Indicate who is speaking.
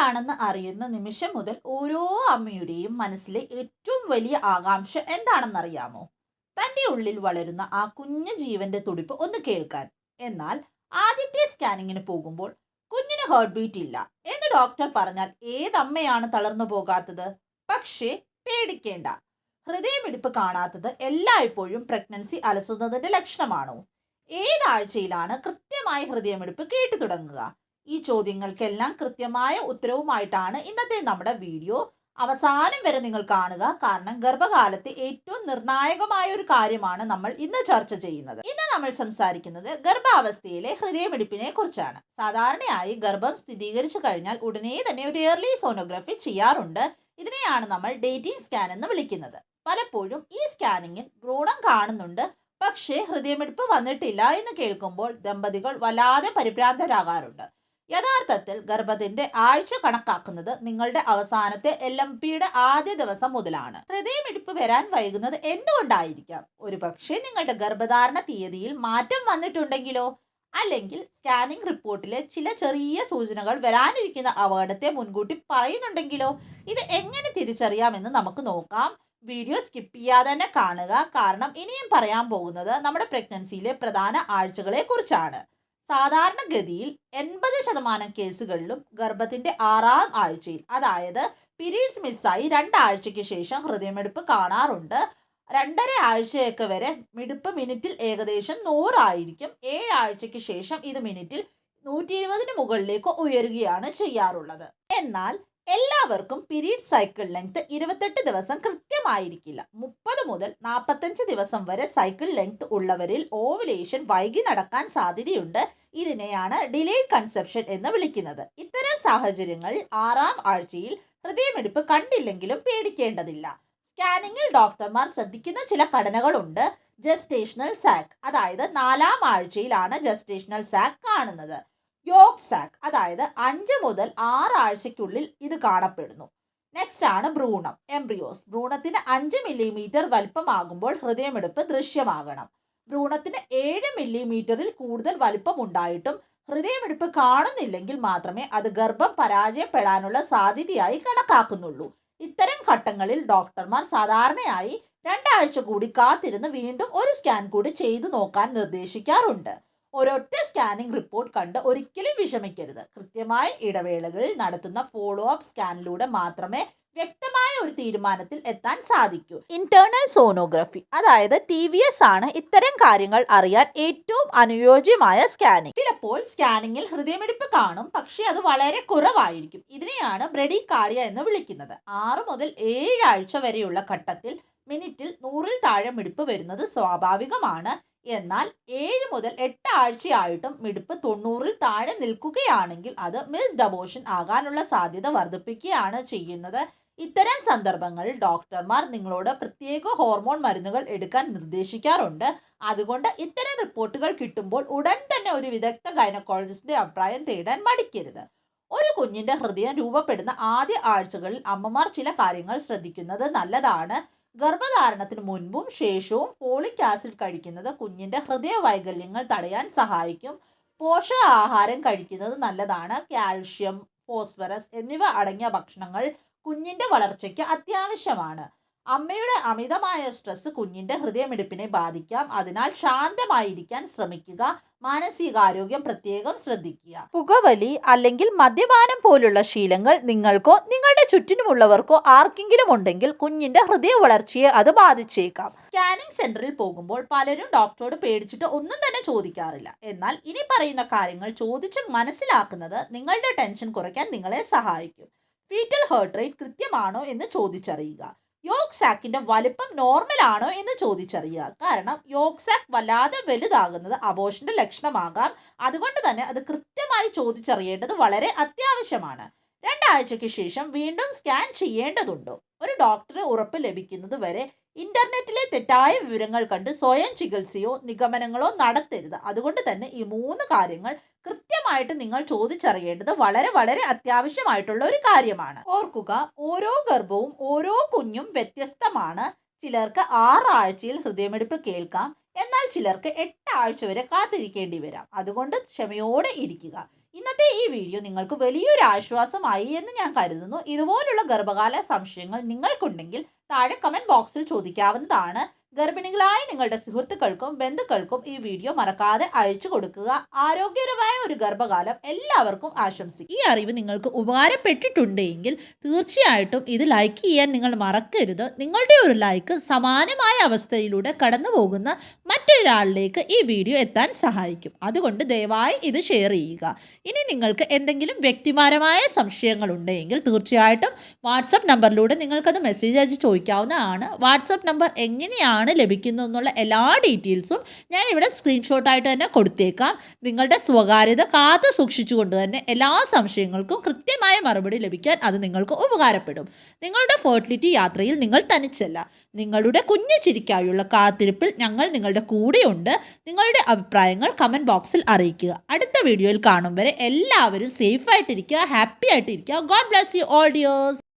Speaker 1: ആണെന്ന് അറിയുന്ന നിമിഷം മുതൽ ഓരോ അമ്മയുടെയും മനസ്സിലെ ഏറ്റവും വലിയ ആകാംക്ഷ എന്താണെന്നറിയാമോ? തന്റെ ഉള്ളിൽ വളരുന്ന ആ കുഞ്ഞു ജീവന്റെ തുടിപ്പ് ഒന്ന് കേൾക്കാൻ. എന്നാൽ ആദ്യത്തെ സ്കാനിങ്ങിന് പോകുമ്പോൾ കുഞ്ഞിന് ഹേർട്ട് ബീറ്റ് ഇല്ല എന്ന് ഡോക്ടർ പറഞ്ഞാൽ ഏതമ്മയാണ് തളർന്നു പോകാത്തത്? പക്ഷേ പേടിക്കേണ്ട. ഹൃദയമിടിപ്പ് കാണാത്തത് എല്ലായ്പ്പോഴും പ്രഗ്നൻസി അലസുന്നതിന്റെ ലക്ഷണമാണോ? ഏതാഴ്ചയിലാണ് കൃത്യമായി ഹൃദയമിടിപ്പ് കേട്ടു തുടങ്ങുക ഈ ചോദ്യങ്ങൾക്കെല്ലാം കൃത്യമായ ഉത്തരവുമായിട്ടാണ് ഇന്നത്തെ നമ്മുടെ വീഡിയോ. അവസാനം വരെ നിങ്ങൾ കാണുക. കാരണം ഗർഭകാലത്ത് ഏറ്റവും നിർണായകമായ ഒരു കാര്യമാണ് നമ്മൾ ഇന്ന് ചർച്ച ചെയ്യുന്നത്. ഇന്ന് നമ്മൾ സംസാരിക്കുന്നത് ഗർഭാവസ്ഥയിലെ ഹൃദയമിടിപ്പിനെ കുറിച്ചാണ്. സാധാരണയായി ഗർഭം സ്ഥിരീകരിച്ചു കഴിഞ്ഞാൽ ഉടനെ തന്നെ ഒരു എയർലി സോണോഗ്രഫി ചെയ്യാറുണ്ട്. ഇതിനെയാണ് നമ്മൾ ഡേറ്റിംഗ് സ്കാൻ എന്ന് വിളിക്കുന്നത്. പലപ്പോഴും ഈ സ്കാനിങ്ങിൽ ഭ്രൂണം കാണുന്നുണ്ട്. പക്ഷേ ഹൃദയമിടിപ്പ് വന്നിട്ടില്ല എന്ന് കേൾക്കുമ്പോൾ ദമ്പതികൾ വല്ലാതെ പരിഭ്രാന്തരാകാറുണ്ട്. യഥാർത്ഥത്തിൽ ഗർഭത്തിന്റെ ആഴ്ച കണക്കാക്കുന്നത് നിങ്ങളുടെ അവസാനത്തെ എൽ എം പിയുടെ ആദ്യ ദിവസം മുതലാണ്. ഹൃദയമിടിപ്പ് വരാൻ വൈകുന്നത് എന്തുകൊണ്ടായിരിക്കാം? ഒരു പക്ഷേ നിങ്ങളുടെ ഗർഭധാരണ തീയതിയിൽ മാറ്റം വന്നിട്ടുണ്ടെങ്കിലോ? അല്ലെങ്കിൽ സ്കാനിംഗ് റിപ്പോർട്ടിലെ ചില ചെറിയ സൂചനകൾ വരാനിരിക്കുന്ന അപകടത്തെ മുൻകൂട്ടി പറയുന്നുണ്ടെങ്കിലോ? ഇത് എങ്ങനെ തിരിച്ചറിയാമെന്ന് നമുക്ക് നോക്കാം. വീഡിയോ സ്കിപ്പ് ചെയ്യാതെ തന്നെ കാണുക. കാരണം ഇനിയും പറയാൻ പോകുന്നത് നമ്മുടെ പ്രഗ്നൻസിയിലെ പ്രധാന ആഴ്ചകളെ കുറിച്ചാണ്. സാധാരണഗതിയിൽ എൺപത് ശതമാനം കേസുകളിലും ഗർഭത്തിന്റെ ആറാം ആഴ്ചയിൽ അതായത് പീരീഡ്സ് മിസ്സായി രണ്ടാഴ്ചയ്ക്ക് ശേഷം ഹൃദയമെടുപ്പ് കാണാറുണ്ട്. രണ്ടര ആഴ്ചയൊക്കെ വരെ മിടുപ്പ് മിനിറ്റിൽ ഏകദേശം നൂറായിരിക്കും ഏഴാഴ്ചയ്ക്ക് ശേഷം ഇത് മിനിറ്റിൽ നൂറ്റി ഇരുപതിന് മുകളിലേക്ക് ഉയരുകയാണ് ചെയ്യാറുള്ളത്. എന്നാൽ എല്ലാവർക്കും പിരീഡ് സൈക്കിൾ ലെങ്ത് ഇരുപത്തെട്ട് ദിവസം കൃത്യമായിരിക്കില്ല. മുപ്പത് മുതൽ നാൽപ്പത്തഞ്ച് ദിവസം വരെ സൈക്കിൾ ലെങ്ത് ഉള്ളവരിൽ ഓവുലേഷൻ വൈകി നടക്കാൻ സാധ്യതയുണ്ട്. ഇതിനെയാണ് ഡിലേഡ് കൺസെപ്ഷൻ എന്ന് വിളിക്കുന്നത്. ഇത്തരം സാഹചര്യങ്ങൾ ആറാം ആഴ്ചയിൽ ഹൃദയമിടിപ്പ് കണ്ടില്ലെങ്കിലും പേടിക്കേണ്ടതില്ല. സ്കാനിങ്ങിൽ ഡോക്ടർമാർ ശ്രദ്ധിക്കുന്ന ചില ഘടനകളുണ്ട്. ജസ്റ്റേഷണൽ സാക്ക് അതായത് നാലാം ആഴ്ചയിലാണ് ജസ്റ്റേഷണൽ സാക്ക് കാണുന്നത്. യോഗ് സാക്ക് അതായത് അഞ്ച് മുതൽ ആറ് ആഴ്ചയ്ക്കുള്ളിൽ ഇത് കാണപ്പെടുന്നു. നെക്സ്റ്റ് ആണ് ഭ്രൂണം എംബ്രിയോസ് ഭ്രൂണത്തിന് അഞ്ച് മില്ലിമീറ്റർ വലിപ്പമാകുമ്പോൾ ഹൃദയമെടുപ്പ് ദൃശ്യമാകണം. ഭ്രൂണത്തിന് ഏഴ് മില്ലിമീറ്ററിൽ കൂടുതൽ വലിപ്പം ഉണ്ടായിട്ടും ഹൃദയമിടിപ്പ് കാണുന്നില്ലെങ്കിൽ മാത്രമേ അത് ഗർഭം പരാജയപ്പെടാനുള്ള സാധ്യതയായി കണക്കാക്കുന്നുള്ളൂ. ഇത്തരം ഘട്ടങ്ങളിൽ ഡോക്ടർമാർ സാധാരണയായി രണ്ടാഴ്ച കൂടി കാത്തിരുന്ന് വീണ്ടും ഒരു സ്കാൻ കൂടി ചെയ്തു നോക്കാൻ നിർദ്ദേശിക്കാറുണ്ട്. ഒരൊറ്റ സ്കാനിംഗ് റിപ്പോർട്ട് കണ്ട് ഒരിക്കലും വിഷമിക്കരുത്. കൃത്യമായ ഇടവേളകളിൽ നടത്തുന്ന ഫോളോ അപ്പ് സ്കാനിലൂടെ മാത്രമേ വ്യക്തമായ ഒരു തീരുമാനത്തിൽ എത്താൻ സാധിക്കൂ. ഇന്റേണൽ സോണോഗ്രഫി അതായത് ടി വി എസ് ആണ് ഇത്തരം കാര്യങ്ങൾ അറിയാൻ ഏറ്റവും അനുയോജ്യമായ സ്കാനിംഗ് ചിലപ്പോൾ സ്കാനിങ്ങിൽ ഹൃദയമിടിപ്പ് കാണും പക്ഷേ അത് വളരെ കുറവായിരിക്കും. ഇതിനെയാണ് ബ്രെഡികാർഡിയ എന്ന് വിളിക്കുന്നത്. ആറ് മുതൽ ഏഴ് ആഴ്ച വരെയുള്ള ഘട്ടത്തിൽ മിനിറ്റിൽ നൂറിൽ താഴെ മിടിപ്പ് വരുന്നത് സ്വാഭാവികമാണ്. എന്നാൽ ഏഴ് മുതൽ എട്ട് ആഴ്ചയായിട്ടും മിടിപ്പ് തൊണ്ണൂറിൽ താഴെ നിൽക്കുകയാണെങ്കിൽ അത് മിസ് ഡബോഷൻ ആകാനുള്ള സാധ്യത വർദ്ധിപ്പിക്കുകയാണ് ചെയ്യുന്നത്. ഇത്തരം സന്ദർഭങ്ങളിൽ ഡോക്ടർമാർ നിങ്ങളോട് പ്രത്യേക ഹോർമോൺ മരുന്നുകൾ എടുക്കാൻ നിർദ്ദേശിക്കാറുണ്ട്. അതുകൊണ്ട് ഇത്തരം റിപ്പോർട്ടുകൾ കിട്ടുമ്പോൾ ഉടൻ തന്നെ ഒരു വിദഗ്ധ ഗൈനക്കോളജിസ്റ്റിന്റെ അഭിപ്രായം തേടാൻ മടിക്കരുത്. ഒരു കുഞ്ഞിന്റെ ഹൃദയം രൂപപ്പെടുന്ന ആദ്യ ആഴ്ചകളിൽ അമ്മമാർ ചില കാര്യങ്ങൾ ശ്രദ്ധിക്കുന്നത് നല്ലതാണ്. ഗർഭധാരണത്തിന് മുൻപും ശേഷവും ഫോളിക് ആസിഡ് കഴിക്കുന്നത് കുഞ്ഞിന്റെ ഹൃദയ വൈകല്യങ്ങൾ തടയാൻ സഹായിക്കും. പോഷകാഹാരം കഴിക്കുന്നത് നല്ലതാണ്. കാൽഷ്യം ഫോസ്ഫറസ് എന്നിവ അടങ്ങിയ ഭക്ഷണങ്ങൾ കുഞ്ഞിന്റെ വളർച്ചയ്ക്ക് അത്യാവശ്യമാണ്. അമ്മയുടെ അമിതമായ സ്ട്രെസ് കുഞ്ഞിന്റെ ഹൃദയമിടിപ്പിനെ ബാധിക്കാം. അതിനാൽ ശാന്തമായിരിക്കാൻ ശ്രമിക്കുക. മാനസികാരോഗ്യം പ്രത്യേകം ശ്രദ്ധിക്കുക. പുകവലി അല്ലെങ്കിൽ മദ്യപാനം പോലുള്ള ശീലങ്ങൾ നിങ്ങൾക്കോ നിങ്ങളുടെ ചുറ്റിനുമുള്ളവർക്കോ ആർക്കെങ്കിലും ഉണ്ടെങ്കിൽ കുഞ്ഞിന്റെ ഹൃദയ വളർച്ചയെ അത് ബാധിച്ചേക്കാം. സ്കാനിംഗ് സെന്ററിൽ പോകുമ്പോൾ പലരും ഡോക്ടറോട് പേടിച്ചിട്ട് ഒന്നും തന്നെ ചോദിക്കാറില്ല. എന്നാൽ ഇനി പറയുന്ന കാര്യങ്ങൾ ചോദിച്ച് മനസ്സിലാക്കുന്നത് നിങ്ങളുടെ ടെൻഷൻ കുറയ്ക്കാൻ നിങ്ങളെ സഹായിക്കും. ഫീറ്റൽ ഹേർട്ട് റേറ്റ് കൃത്യമാണോ എന്ന് ചോദിച്ചറിയുക. യോഗ് സാക്കിന്റെ വലിപ്പം നോർമൽ ആണോ എന്ന് ചോദിച്ചറിയുക. കാരണം യോഗ് സാക്ക് വല്ലാതെ വലുതാകുന്നത് അബോഷന്റെ ലക്ഷണമാകാം. അതുകൊണ്ട് തന്നെ അത് കൃത്യമായി ചോദിച്ചറിയേണ്ടത് വളരെ അത്യാവശ്യമാണ്. രണ്ടാഴ്ചയ്ക്ക് ശേഷം വീണ്ടും സ്കാൻ ചെയ്യേണ്ടതുണ്ടോ. ഒരു ഡോക്ടറെ ഉറപ്പ് ലഭിക്കുന്നത് വരെ ഇന്റർനെറ്റിലെ തെറ്റായ വിവരങ്ങൾ കണ്ട് സ്വയം ചികിത്സയോ നിഗമനങ്ങളോ നടത്തരുത്. അതുകൊണ്ട് തന്നെ ഈ മൂന്ന് കാര്യങ്ങൾ കൃത്യമായിട്ട് നിങ്ങൾ ചോദിച്ചറിയേണ്ടത് വളരെ വളരെ അത്യാവശ്യമായിട്ടുള്ള ഒരു കാര്യമാണ്. ഓർക്കുക ഓരോ ഗർഭവും ഓരോ കുഞ്ഞും വ്യത്യസ്തമാണ്. ചിലർക്ക് ആറാഴ്ചയിൽ ഹൃദയമെടുപ്പ് കേൾക്കാം. എന്നാൽ ചിലർക്ക് എട്ട് ആഴ്ച വരെ കാത്തിരിക്കേണ്ടി വരാം. അതുകൊണ്ട് ക്ഷമയോടെ ഇരിക്കുക. ഇന്നത്തെ ഈ വീഡിയോ നിങ്ങൾക്ക് വലിയൊരു ആശ്വാസമായി എന്ന് ഞാൻ കരുതുന്നു. ഇതുപോലുള്ള ഗർഭകാല സംശയങ്ങൾ നിങ്ങൾക്കുണ്ടെങ്കിൽ താഴെ കമന്റ് ബോക്സിൽ ചോദിക്കാവുന്നതാണ്. ഗർഭിണികളായ നിങ്ങളുടെ സുഹൃത്തുക്കൾക്കും ബന്ധുക്കൾക്കും ഈ വീഡിയോ മറക്കാതെ അയച്ചു കൊടുക്കുക. ആരോഗ്യകരമായ ഒരു ഗർഭകാലം എല്ലാവർക്കും ആശംസിക്കും ഈ അറിവ് നിങ്ങൾക്ക് ഉപകാരപ്പെട്ടിട്ടുണ്ടെങ്കിൽ തീർച്ചയായിട്ടും ഇത് ലൈക്ക് ചെയ്യാൻ നിങ്ങൾ മറക്കരുത്. നിങ്ങളുടെ ഒരു ലൈക്ക് സമാനമായ അവസ്ഥയിലൂടെ കടന്നു പോകുന്ന മറ്റൊരാളിലേക്ക് ഈ വീഡിയോ എത്താൻ സഹായിക്കും. അതുകൊണ്ട് ദയവായി ഇത് ഷെയർ ചെയ്യുക. ഇനി നിങ്ങൾക്ക് എന്തെങ്കിലും വ്യക്തിപരമായ സംശയങ്ങൾ ഉണ്ടെങ്കിൽ തീർച്ചയായിട്ടും വാട്സപ്പ് നമ്പറിലൂടെ നിങ്ങൾക്കത് മെസ്സേജ് അയച്ച് ചോദിക്കാവുന്നതാണ്. വാട്സപ്പ് നമ്പർ എങ്ങനെയാണ് ലഭിക്കുന്നത് എന്നുള്ള എല്ലാ ഡീറ്റെയിൽസും ഞാൻ ഇവിടെ സ്ക്രീൻഷോട്ടായിട്ട് തന്നെ കൊടുത്തേക്കാം. നിങ്ങളുടെ സ്വകാര്യത കാത്തു സൂക്ഷിച്ചുകൊണ്ട് തന്നെ എല്ലാ സംശയങ്ങൾക്കും കൃത്യമായ മറുപടി ലഭിക്കാൻ അത് നിങ്ങൾക്ക് ഉപകാരപ്പെടും. നിങ്ങളുടെ ഫെർട്ടിലിറ്റി യാത്രയിൽ നിങ്ങൾ തനിച്ചല്ല. നിങ്ങളുടെ കുഞ്ഞു ചിരിക്കായുള്ള കാത്തിരിപ്പിൽ ഞങ്ങൾ നിങ്ങളുടെ കൂടെയുണ്ട്. നിങ്ങളുടെ അഭിപ്രായങ്ങൾ കമന്റ് ബോക്സിൽ അറിയിക്കുക. അടുത്ത വീഡിയോയിൽ കാണും വരെ എല്ലാവരും സേഫ് ആയിട്ടിരിക്കുക ഹാപ്പി ആയിട്ടിരിക്കുക. God bless you all dears